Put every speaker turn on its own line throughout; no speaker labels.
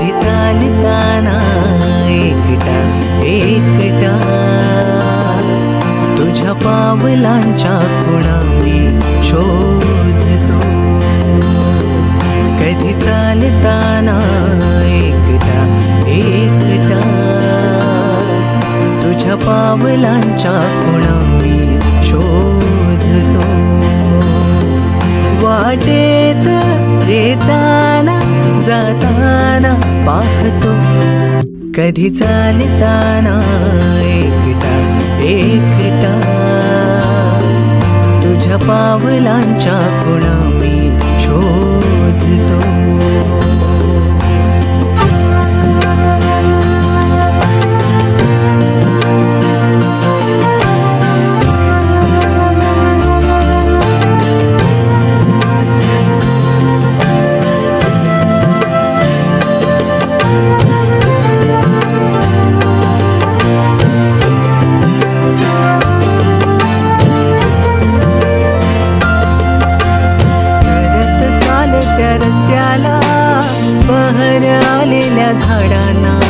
कधी चालताना एकटा एकटा. तुझ्या पावलांच्या खुणा मी शोधतो. कधी चालताना एकटा एकटा. तुझ्या पावलांच्या खुणा मी शोधतो. वाटेत येता जाताना पाहतो. कधी चालताना एकटा एकटा. तुझ्या पावलांच्या खुणा बहर आलेल्या झाडांना.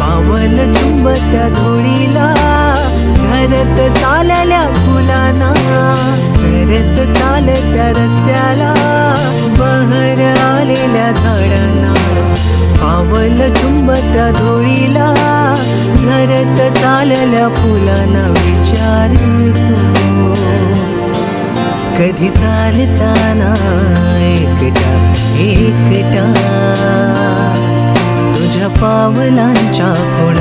पावल चुंबत्या धुळीला धरत चालल्या फुलांना. सरत चालत्या रस्त्याला बहर आलेल्या झाडांना. पावल चुंबत्या धुळीला धरत चालल्या फुलांना. विचारतो कधी चालताना एकटा एकटा तुझ्या पावलांच्या कोणा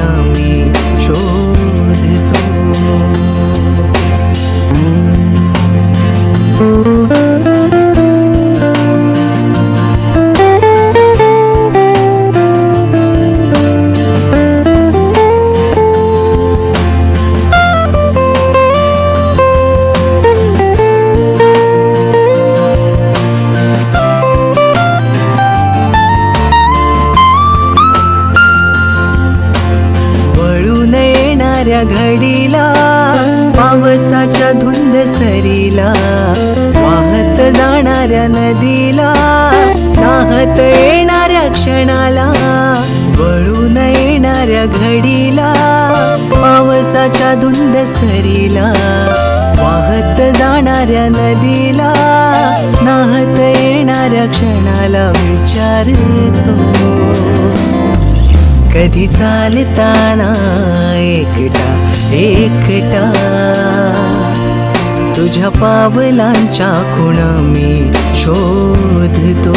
येणाऱ्या घडीला पावसाच्या धुंद सरीला वाहत जाणाऱ्या नदीला नाहत येणाऱ्या क्षणाला वळून येणाऱ्या घडीला पावसाच्या धुंद सरीला वाहत जाणाऱ्या नदीला नाहत येणाऱ्या क्षणाला विचारतो. कधी चालताना एकटा एकटा. तुझ्या पावलांच्या खुणा मी शोधतो.